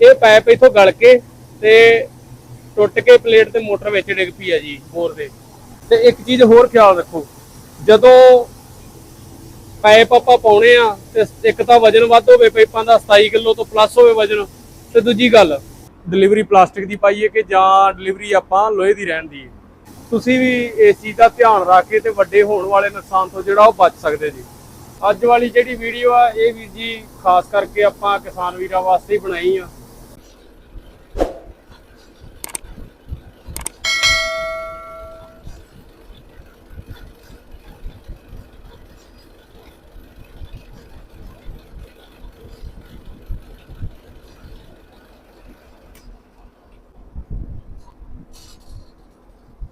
ਇਹ ਪਾਈਪ ਇਥੋਂ ਗਲ ਕੇ ਤੇ ਟੁੱਟ ਕੇ ਪਲੇਟ ਤੇ ਮੋਟਰ ਵਿੱਚ ਡਿੱਗ ਪਈ ਆ ਜੀ, ਬੋਰ ਦੇ। ਤੇ ਇੱਕ ਚੀਜ਼ ਹੋਰ ਖਿਆਲ ਰੱਖੋ, ਜਦੋਂ ਪਾਈਪ ਆਪਾਂ ਪਾਉਣੇ ਆ, ਤੇ ਇੱਕ ਤਾਂ ਵਜਨ ਵੱਧ ਹੋਵੇ ਪਾਈਪਾਂ ਦਾ 27 ਕਿਲੋ ਤੋਂ ਪਲੱਸ ਹੋਵੇ ਵਜਨ, ਤੇ ਦੂਜੀ ਗੱਲ ਡਿਲੀਵਰੀ ਪਲਾਸਟਿਕ ਦੀ ਪਾਈਏ ਕਿ ਜਾਂ ਡਿਲੀਵਰੀ ਆਪਾਂ ਲੋਹੇ ਦੀ ਰਹਿਣ ਦੀ ਤੁਸੀਂ ਵੀ ਇਸ ਚੀਜ਼ ਦਾ ਧਿਆਨ ਰੱਖ ਕੇ ਤੇ ਵੱਡੇ ਹੋਣ ਵਾਲੇ ਨੁਕਸਾਨ ਤੋਂ ਜਿਹੜਾ ਉਹ ਬਚ ਸਕਦੇ ਜੀ। ਅੱਜ ਵਾਲੀ ਜਿਹੜੀ ਵੀਡੀਓ ਆ, ਇਹ ਵੀਰ ਜੀ, ਖਾਸ ਕਰਕੇ ਆਪਾਂ ਕਿਸਾਨ ਵੀਰਾਂ ਵਾਸਤੇ ਹੀ ਬਣਾਈ ਆ।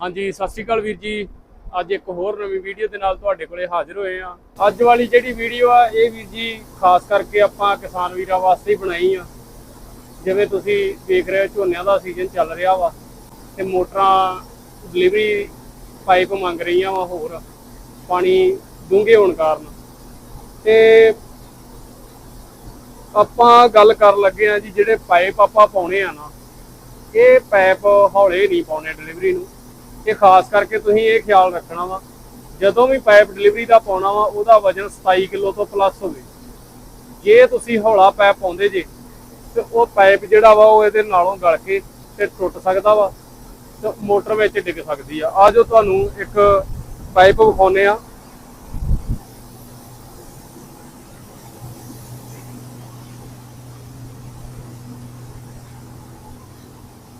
ਹਾਂਜੀ, ਸਤਿ ਸ਼੍ਰੀ ਅਕਾਲ ਵੀਰ ਜੀ। ਅੱਜ ਇੱਕ ਹੋਰ ਨਵੀਂ ਵੀਡੀਓ ਦੇ ਨਾਲ ਤੁਹਾਡੇ ਕੋਲੇ ਹਾਜ਼ਰ ਹੋਏ ਆ ਅੱਜ ਵਾਲੀ ਜਿਹੜੀ ਵੀਡੀਓ ਆ, ਇਹ ਵੀਰ ਜੀ ਖਾਸ ਕਰਕੇ ਆਪਾਂ ਕਿਸਾਨ ਵੀਰਾਂ ਵਾਸਤੇ ਹੀ ਬਣਾਈ ਆ। ਜਿਵੇਂ ਤੁਸੀਂ ਦੇਖ ਰਹੇ ਹੋ, ਝੋਨਿਆਂ ਦਾ ਸੀਜ਼ਨ ਚੱਲ ਰਿਹਾ ਵਾ ਤੇ ਮੋਟਰਾਂ ਡਿਲੀਵਰੀ ਪਾਈਪ ਮੰਗ ਰਹੀਆਂ ਵਾ ਹੋਰ, ਪਾਣੀ ਡੂੰਘੇ ਹੋਣ ਕਾਰਨ। ਤੇ ਆਪਾਂ ਗੱਲ ਕਰਨ ਲੱਗੇ ਆ ਜੀ, ਜਿਹੜੇ ਪਾਈਪ ਆਪਾਂ ਪਾਉਣੇ ਆ ਨਾ, ਇਹ ਪਾਈਪ ਹੌਲੇ ਨਹੀਂ ਪਾਉਣੇ ਡਿਲੀਵਰੀ ਨੂੰ। ਇਹ ਖਾਸ ਕਰਕੇ ਤੁਸੀਂ ਇਹ ਖਿਆਲ ਰੱਖਣਾ ਵਾ, ਜਦੋਂ ਵੀ ਪਾਈਪ ਡਿਲੀਵਰੀ ਦਾ ਪਾਉਣਾ ਵਾ, ਉਹਦਾ ਵਜਨ 27 ਕਿਲੋ ਤੋਂ ਪਲੱਸ ਹੋਵੇ। ਜੇ ਤੁਸੀਂ ਹੌਲਾ ਪਾਈਪ ਪਾਉਂਦੇ ਜੇ, ਤੇ ਉਹ ਪਾਈਪ ਜਿਹੜਾ ਵਾ, ਉਹ ਇਹਦੇ ਨਾਲੋਂ ਗਲ ਕੇ ਤੇ ਟੁੱਟ ਸਕਦਾ ਵਾ, ਤੇ ਮੋਟਰ ਵਿੱਚ ਡਿੱਗ ਸਕਦੀ ਆ। ਆ ਜੋ ਤੁਹਾਨੂੰ ਇੱਕ ਪਾਈਪ ਵਿਖਾਉਨੇ ਆ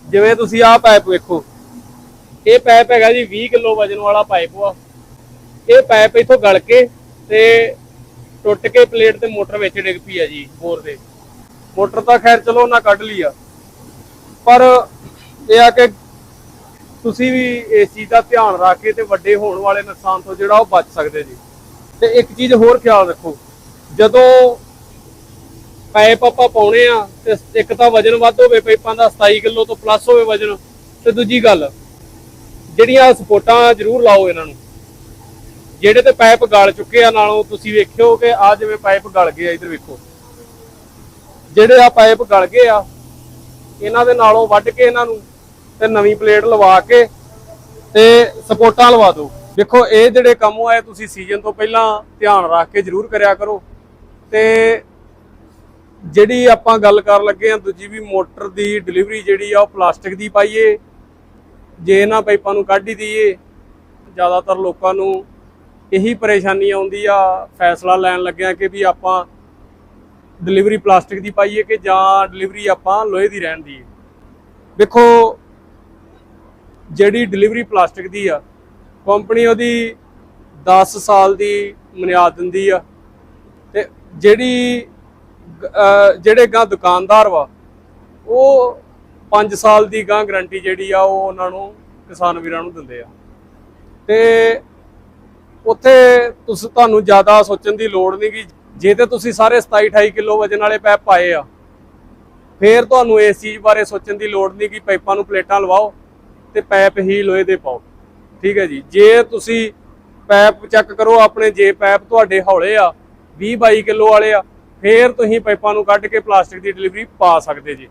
ਜਿਵੇਂ ਤੁਸੀਂ ਆਹ ਪਾਈਪ ਵੇਖੋ ਇਹ ਪਾਈਪ ਹੈਗਾ ਜੀ 20 ਕਿਲੋ ਵਜਨ ਵਾਲਾ ਪਾਈਪ ਵਾ। ਇਹ ਪਾਈਪ ਇਥੋਂ ਗਲ ਕੇ ਤੇ ਟੁੱਟ ਕੇ ਪਲੇਟ ਤੇ ਮੋਟਰ ਵਿੱਚ ਡਿੱਗ ਪਈ ਆ ਜੀ, ਬੋਰ ਦੇ। ਮੋਟਰ ਤਾਂ ਖੈਰ ਚਲੋ ਉਹਨਾਂ ਕੱਢ ਲਈ ਆ। ਪਰ ਇਹ ਆ ਕਿ ਤੁਸੀਂ ਵੀ ਇਸ ਚੀਜ਼ ਦਾ ਧਿਆਨ ਰੱਖ ਕੇ ਤੇ ਵੱਡੇ ਹੋਣ ਵਾਲੇ ਨੁਕਸਾਨ ਤੋਂ ਜਿਹੜਾ ਉਹ ਬਚ ਸਕਦੇ ਜੀ। ਤੇ ਇੱਕ ਚੀਜ਼ ਹੋਰ ਖਿਆਲ ਰੱਖੋ, ਜਦੋਂ ਪਾਈਪ ਆਪਾਂ ਪਾਉਣੇ ਆ ਤੇ ਇੱਕ ਤਾਂ ਵਜਨ ਵੱਧ ਹੋਵੇ, ਪਾਈਪਾਂ ਦਾ 27 ਕਿਲੋ ਤੋਂ ਪਲੱਸ ਹੋਵੇ ਵਜਨ, ਤੇ ਦੂਜੀ ਗੱਲ ਜਿਹੜੀਆਂ ਸਪੋਰਟਾਂ ਜ਼ਰੂਰ ਲਾਓ ਇਹਨਾਂ ਨੂੰ। ਜਿਹੜੇ ਤੇ ਪਾਈਪ ਗਲ ਚੁੱਕੇ ਆ ਨਾਲੋਂ ਤੁਸੀਂ ਵੇਖਿਓ ਕਿ ਆ ਜਿਵੇਂ ਪਾਈਪ ਗਲ ਗਏ ਆ, ਇਧਰ ਵੇਖੋ। ਜਿਹੜੇ ਆ ਪਾਈਪ ਗਲ ਗਏ ਆ, ਇਹਨਾਂ ਦੇ ਨਾਲੋਂ ਵੱਢ ਕੇ ਇਹਨਾਂ ਨੂੰ ਤੇ ਨਵੀਂ ਪਲੇਟ ਲਵਾ ਕੇ ਤੇ ਸਪੋਰਟਾਂ ਲਵਾ ਦਿਓ। ਦੇਖੋ ਇਹ ਜਿਹੜੇ ਕੰਮ ਆ ਤੁਸੀਂ ਸੀਜ਼ਨ ਤੋਂ ਪਹਿਲਾਂ ਧਿਆਨ ਰੱਖ ਕੇ ਜ਼ਰੂਰ ਕਰਿਆ ਕਰੋ। ਤੇ ਜਿਹੜੀ ਆਪਾਂ ਗੱਲ ਕਰਨ ਲੱਗੇ ਆ, ਦੂਜੀ ਵੀ ਮੋਟਰ ਦੀ ਡਿਲੀਵਰੀ ਜਿਹੜੀ ਆ, ਉਹ ਪਲਾਸਟਿਕ ਦੀ ਪਾਈਏ। ਜੇ ਇਹਨਾਂ ਪਾਈਪਾਂ ਨੂੰ ਕੱਢ ਹੀ ਦਈਏ, ਜ਼ਿਆਦਾਤਰ ਲੋਕਾਂ ਨੂੰ ਇਹੀ ਪਰੇਸ਼ਾਨੀ ਆਉਂਦੀ ਆ, ਫੈਸਲਾ ਲੈਣ ਲੱਗਿਆ ਕਿ ਵੀ ਆਪਾਂ ਡਿਲੀਵਰੀ ਪਲਾਸਟਿਕ ਦੀ ਪਾਈਏ ਕਿ ਜਾਂ ਡਿਲੀਵਰੀ ਆਪਾਂ ਲੋਹੇ ਦੀ ਰਹਿਣ ਦੀ ਦੇਖੋ ਜਿਹੜੀ ਡਿਲੀਵਰੀ ਪਲਾਸਟਿਕ ਦੀ ਆ ਕੰਪਨੀ ਉਹਦੀ 10 ਸਾਲ ਦੀ ਮਨਿਆਦ ਦਿੰਦੀ ਆ ਤੇ ਜਿਹੜੀ ਜਿਹੜੇ ਗਾਂ ਦੁਕਾਨਦਾਰ ਵਾ, ਉਹ 5 ਸਾਲ ਦੀ ਗਾਂ ਗਾਰੰਟੀ ਜਿਹੜੀ ਆ ਉਹ ਉਹਨਾਂ ਨੂੰ ਕਿਸਾਨ ਵੀਰਾਂ ਨੂੰ ਦਿੰਦੇ ਆ। ਤੇ ਉੱਥੇ ਤੁਸੀਂ, ਤੁਹਾਨੂੰ ਜ਼ਿਆਦਾ ਸੋਚਣ ਦੀ ਲੋੜ ਨਹੀਂ ਕਿ ਜੇ ਤੇ ਤੁਸੀਂ ਸਾਰੇ 27 28 ਕਿਲੋ ਵਜਨ ਵਾਲੇ ਪੈਪ ਪਾਏ ਆ, ਫੇਰ ਤੁਹਾਨੂੰ ਇਸ ਚੀਜ਼ ਬਾਰੇ ਸੋਚਣ ਦੀ ਲੋੜ ਨਹੀਂ ਕਿ ਪਾਈਪਾਂ ਨੂੰ ਪਲੇਟਾਂ ਲਵਾਓ ਤੇ ਪੈਪ ਹੀ ਲੋਹੇ ਦੇ ਪਾਓ। ਠੀਕ ਹੈ ਜੀ, ਜੇ ਤੁਸੀਂ ਪੈਪ ਚੈੱਕ ਕਰੋ ਆਪਣੇ, ਜੇ ਪੈਪ ਤੁਹਾਡੇ ਹੌਲੇ ਆ 20 22 ਕਿਲੋ ਵਾਲੇ ਆ, ਫੇਰ ਤੁਸੀਂ ਪਾਈਪਾਂ ਨੂੰ ਕੱਢ ਕੇ ਪਲਾਸਟਿਕ ਦੀ ਡਿਲੀਵਰੀ ਪਾ ਸਕਦੇ ਜੀ।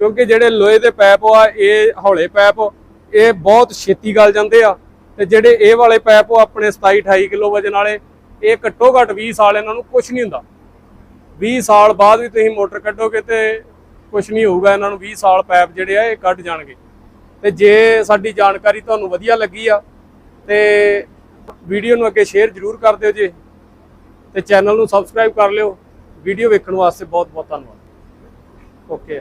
ਕਿਉਂਕਿ ਜਿਹੜੇ ਲੋਹੇ ਦੇ ਪੈਪ ਆ, ਇਹ ਹੌਲੇ ਪੈਪ, ਇਹ ਬਹੁਤ ਛੇਤੀ ਗਲ ਜਾਂਦੇ ਆ। ਤੇ ਜਿਹੜੇ ਇਹ ਵਾਲੇ ਪੈਪ ਉਹ ਆਪਣੇ 27 28 ਕਿਲੋ ਵਜਨ ਵਾਲੇ, ਇਹ ਘੱਟੋ ਘੱਟ 20 ਸਾਲ ਇਹਨਾਂ ਨੂੰ ਕੁਝ ਨਹੀਂ ਹੁੰਦਾ। 20 ਸਾਲ ਬਾਅਦ ਵੀ ਤੁਸੀਂ ਮੋਟਰ ਕੱਢੋਗੇ ਤੇ ਕੁਝ ਨਹੀਂ ਹੋਊਗਾ, ਇਹਨਾਂ ਨੂੰ 20 ਸਾਲ ਪੈਪ ਜਿਹੜੇ ਆ, ਇਹ ਕੱਢ ਜਾਣਗੇ। ਤੇ ਜੇ ਸਾਡੀ ਜਾਣਕਾਰੀ ਤੁਹਾਨੂੰ ਵਧੀਆ ਲੱਗੀ ਆ, ਤੇ ਵੀਡੀਓ ਨੂੰ ਅੱਗੇ ਸ਼ੇਅਰ ਜ਼ਰੂਰ ਕਰ ਦਿਓ ਜੀ। ਤੇ ਚੈਨਲ ਨੂੰ ਸਬਸਕ੍ਰਾਈਬ ਕਰ ਲਿਓ। ਵੀਡੀਓ ਵੇਖਣ ਵਾਸਤੇ ਬਹੁਤ ਬਹੁਤ ਧੰਨਵਾਦ। ਓਕੇ।